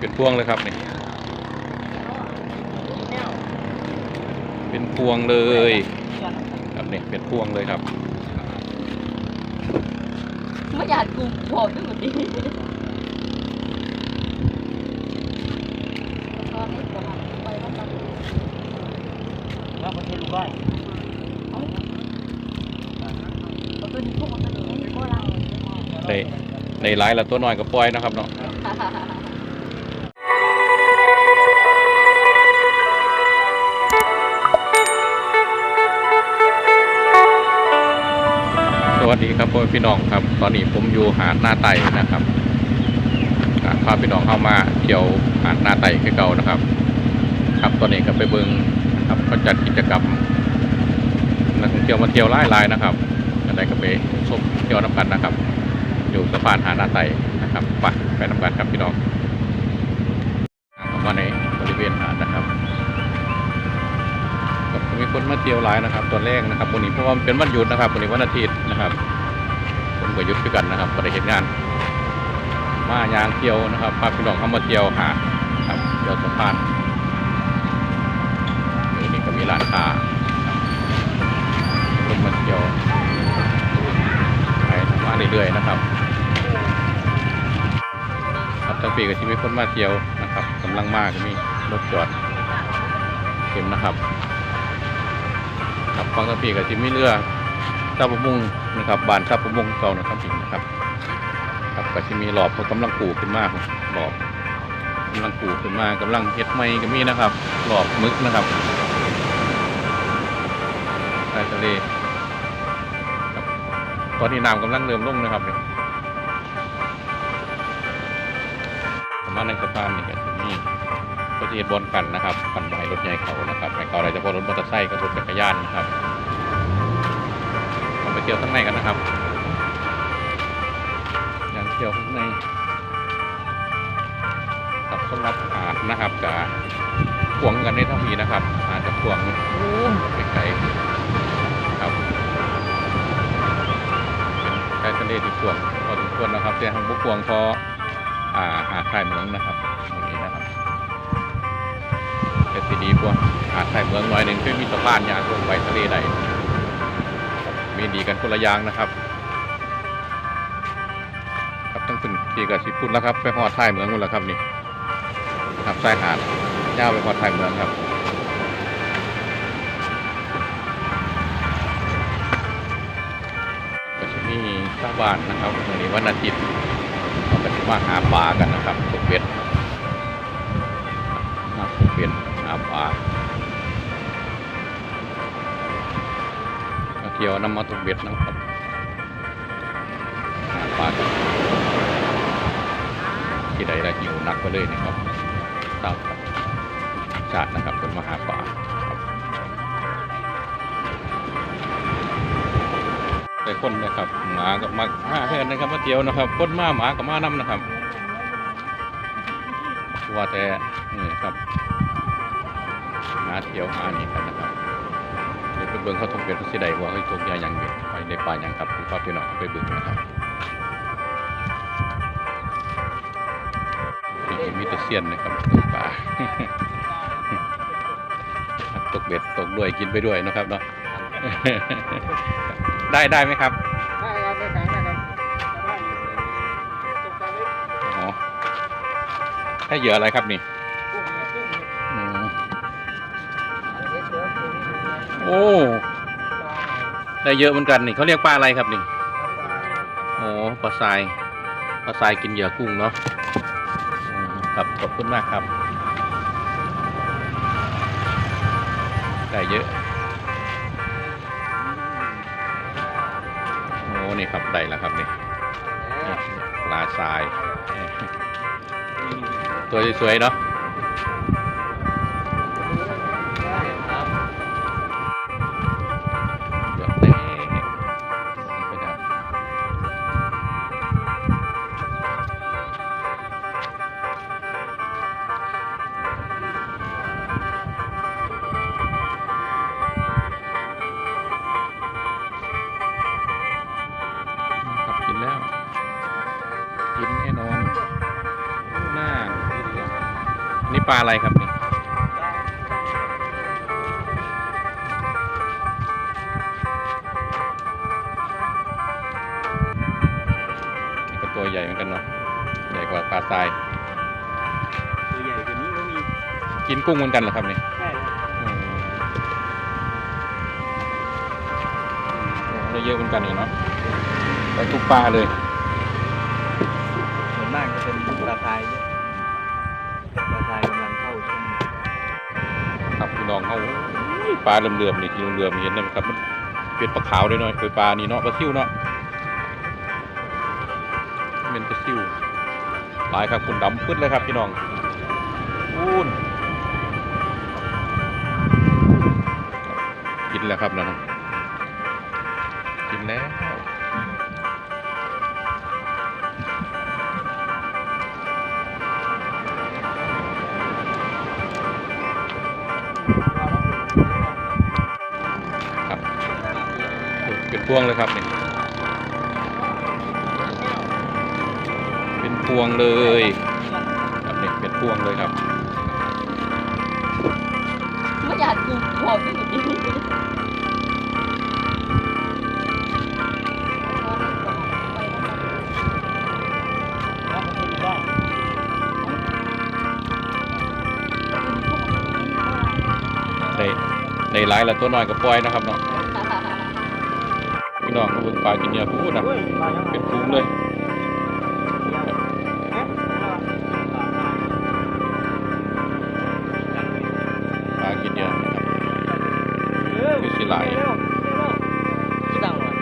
เป็นพวงเลยครับนี่เป็นพวงเลยครับนี่เป็นพวงเลยครับไม่อยากกูบอกด้วยหมดดิตอนนี้ประมาณไปว่าจะแล้วประเทศลูกได้เอาเอาตัวนี้พวกมันตัวนี้ไม่พวกเราในในไลน์ละตัวน้อยก็ปล่อยนะครับเนาะ วัสดีครับพ่อพี่น้องครับ ตอนนี้ผมอยู่หาดหน้าไต่นะครับพาพี่น้องเข้ามาเที่ยวหาดหน้าไต่คือเก่านะครับ ครับตอนนี้ก็ไปเบิงครับเขาจัดกิจกรรมนักท่องเที่ยวมาเที่ยวหลายรายๆนะครับอะไรก็ไปชมเที่ยวน้ำกันนะครับ อยู่สะพานหาดหน้าไต่นะครับไปไปน้ำกันครับพี่น้องเข้ามาในบริเวณหาดนะครับ มีคนมาเที่ยวหลายนะครับตอนแรกนะครับวันนี้เพราะว่าเป็นวันหยุดนะครับวันนี้วันอาทิตย์นะครับคนก็หยุดคือกันนะครับบริเหตุงาน มายางเที่ยวนะครับพาพี่น้องเข้ามาเที่ยวหาครับเที่ยวสะพานนี่ก็มีร้านค้าคนมาเที่ยวไปมาเรื่อยๆนะครับครับทั้งปีก็ที่มีคนมาเที่ยวนะครับกำลังมากมีรถจอดเต็มนะครับ ครับฟังทั้งปีก็ที่มีเรือซาบะมุงนะครับบานซาบะมุงเก่านะครับพี่นะครับครับก็ที่มีหลอบเขากำลังปลูกขึ้นมากหลอบกำลังปลูกขึ้นมากำลังเฮ็ดไม้ก็มีนะครับ หลอบมึกนะครับชายทะเลครับตอนนี้น้ำกำลังเริ่มลงนะครับเนี่ยประมาณในสะพานนี่ก็จะมีก็ จะเห็นบอลกันนะครับกันไว้รถใหญ่เขานะครับไม่เขาอะไรจะพอรถมอเตอร์ไซค์กับรถจักรยานนะครับเราไปเที่ยวข้างในกันนะครับอย่างเที่ยวข้างในครับสำหรับหานะครับกับขวงกันในท่ามีนะครับ อาจจะขวงไปไกลครับเป็นชายทะเลที่กวงพอสมควรนะครับแต่ทางบุกขวงพออาหาดชายเมืองนะครับ สีดีกว่าหาดชายเมืองหน่อยหนึ่งเพื่มีสะพานยางลงไปทะเลได้ครับมีดีกันคนละอย่างนะครับครับตั้งเป็นที่กับสิพุ่นแล้วครับ ไปหอดท้ายเมืองหมดแล้วครับนี่ครับชายหาดยาไปหอดท้ายเมืองครับก็จะมีชาวบ้านนะครับวันนี้วันอาทิตย์เราก็จะมาหาปลากันนะครับตกเบ็ดมาตกเบ็ด หาปลามาเที่ยวน้ำมาตุกเบ็ดนะครับหาปลาที่ใดละหิวนักไปเลยนะครับตามชาตินะครับคนมาหาปลาครับแต่คนนะครับหมากับมาห้าเพื่อนนะครับมาเที่ยวนะครับคนมาหมากับมานํนะครับว่าแต่นี่ครับ หาเที่ยวหานี่กันนะครับเดี๋ยวไปเบิ่งเขาทงเป็นเขาสิได้ว่าเขาทงยาหยังเบ็ดไปในป่าหยังครับพี่พ่อพี่น้องไปเบิ่งนะครับนี่มีแต่เสียนนะครับตกปลาตกเบ็ดตกด้วยกินไปด้วยนะครับเนาะได้ได้ไหมครับได้ครับได้ขายได้ครับได้ตกปลาเล็กอ๋อให้เหยื่ออะไรครับนี่ โอ้ ได้เยอะเหมือนกันนี่เขาเรียกปลาอะไรครับนี่โอ้ปลาทรายปลาทรายกินเหยื่อกุ้งเนาะอืมครับขอบคุณมากครับ ได้เยอะโอ้นี่ครับได้แล้วครับนี่ปลาทราย ตัวสวยๆเนาะ ปลาอะไรครับนี่นี่ก็ตัวใหญ่เหมือนกันเนาะใหญ่กว่าปลาทราย ตัวใหญ่กว่านี้ก็มีกินกุ้งเหมือนกันเหรอครับนี่ใช่ครับอืมได้เยอะเหมือนกันเลยเนาะไปทุกปลาเลย ส่วนมากจะเป็นปลาทรายเยอะ ปลาเหลื่อมๆนี่ที่เหลื่อมเห็นนะครับมันเป็นปลาขาวได้วยเนาะเป็นปลานี่เนาะปลาซิ่วเนาะเป็นปลาซิวหลายครับคุณดำปึ๊ดเลยครับพี่น้องอูนกินแล้วครับนะ พวงเลยครับนี่เป็นพวงเลยครับนี่เป็นพวงเลยครับไม่อยากกูบอกด้วยกูดิแล้วก็คุณได้ในในร้ายละตัวน้อยกับปล่อยนะครับเนาะ พี่น้องก็เบิ่งปลากินเนี่ยพูดนะเฮ้ยปลายังเป็นฟุ้งเลยเอ๊ะปลากินเนี่ยนะครับเร็วมีสิหลายเร็วเร็วที่ดังว่ะ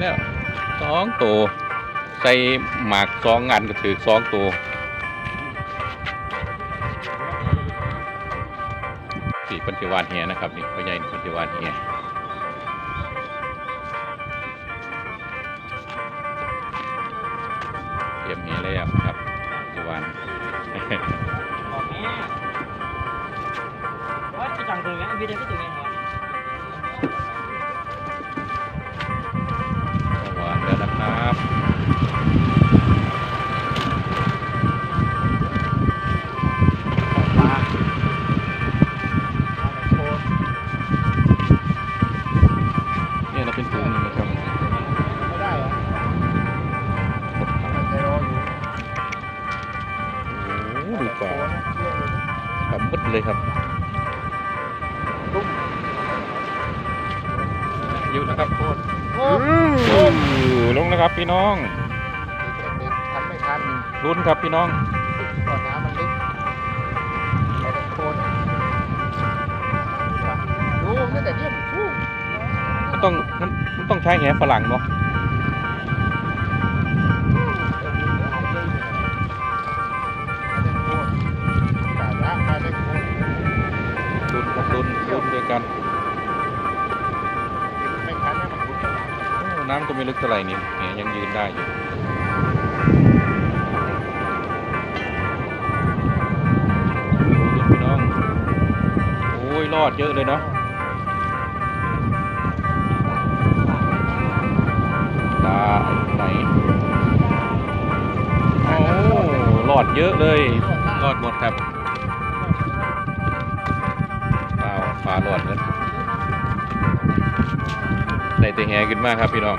แล้วสองตัวใส่หมากสองงานก็ถือสองตัว สี่ปัญจวานเฮียนะครับนี่พ่อใหญ่ปัญจวานเฮียเตรียมเฮียแล้วครับปัญจวานออกแม่ว่าที่ดังตรงนี้พี่เด็กก็ตรงนี้ อยู่นะครับโคตรโอ้ลงนะครับพี่น้องทันไม่ทันลุ้นครับพี่น้องก่อนน้ำมันลึกไปแต่โคนดูนี่แต่เนี่ยมันฟูมันต้องมันมันต้องใช้แหฝรั่งเนาะลุ้นครับลุ้นลุ้นด้วยกัน น้ำก็ไม่ลึกเท่าไหร่นี่แหยังยืนได้อยู่ลุ้นพี่น้องโอ้ยรอดเยอะเลยเนาะตาไหนโอ้รอดเยอะเลยรอดหมดครับเปล่าฟ้ารอดเลย ได้แต่แหขึ้นมากครับพี่น้อง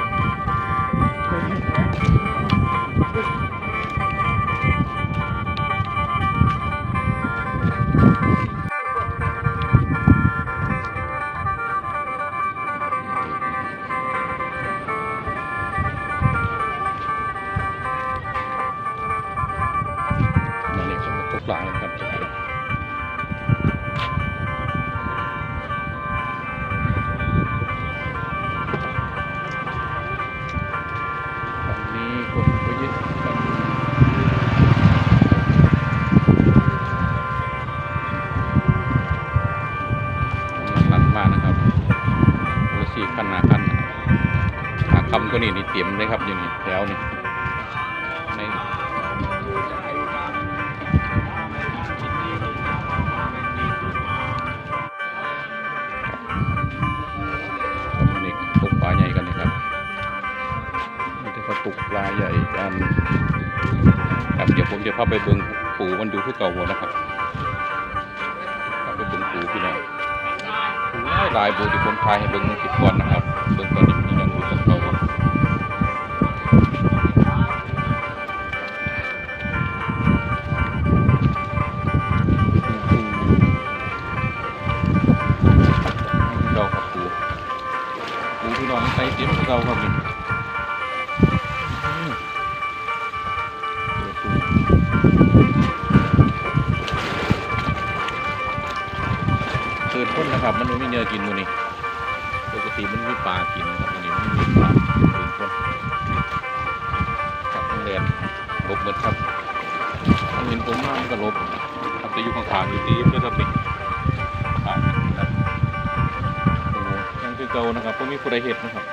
คำก็นี่นี่เตรียมเลยครับอยู่นี่แถวนี่ในนี่ตกปลาใหญ่กันนะครับนี่เขาตกปลาใหญ่กันครับเดี๋ยวผมจะพาไปเบิ่งปูมันอยู่ที่เก่าหมดนะครับพาไปเบิ่งปูพี่น้องหลายหลายปูที่ผมถ่ายให้เบิ่งสิบวันนะครับเบิงตอน ก่าครับนี่อืมเกิดพ้นนะครับ มันไม่มีเนื้อกินมูนี่ปกติมันมีปลากินนะครับอันนี้มันมีปลาเกิดพ้นครับมันแลนลบหมดครับมันเห็นผมมามันก็ลบครับจะอยู่ข้างๆอยู่ที่ด้วยครับนี่ครับโอ้ยังคือเก่านะครับก็มีผู้ใดเห็ดนะครับ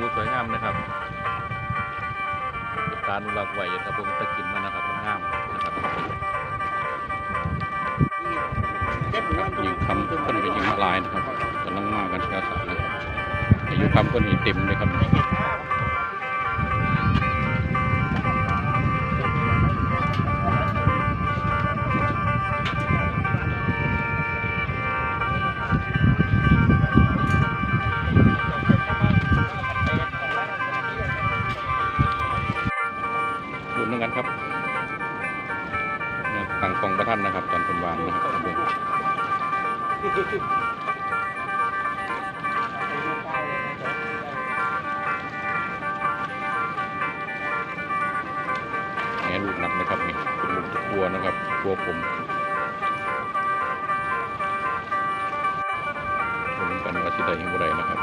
ปูสวยงามนะครับเป็นการอนุรักษ์ไว้ครับผมตะกินมันนะครับงามนะครับยิงคำคนก็ยิงมาลายนะครับกำลังมากันแถวสายนะครับอายุคำคนนี้เต็มเลยครับ ตั้งกองประทันนะครับ ตอนเป็นวานนะครับท่านแหนลูกนัดนะครับนี่เป็นลูกตะกัวนะครับกัวผมผมกันว่าสิได้ยังบ่ได้นะครับ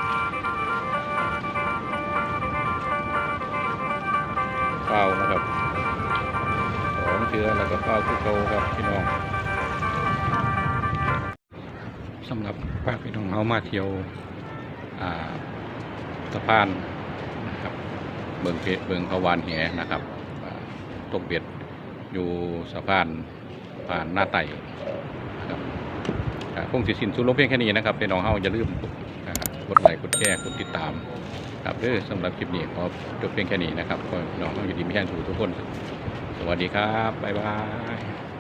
เป้านะครับ เชื้อแล้วก็เป้าคือเก่าครับพี่น้องสำหรับป้ากพี่น้องเอามาเที่ยวสะพานนะครับเบิงเพชรเบิงขาวานแหนะครับตกเบ็ดอยู่สะพานผ่านหน้าไต่นะครับคงสิสินสุดลงเพียงแค่นี้นะครับพี่น้องเฮาอย่าลืมกดไลค์กดแชร์กดติดตามครับเด้อสำหรับคลิปนี้ขอจบเพียงแค่นี้นะครับก็น้องอยู่ดีมีแห้งถูกทุกคน วัสดีครับ บ๊ายบาย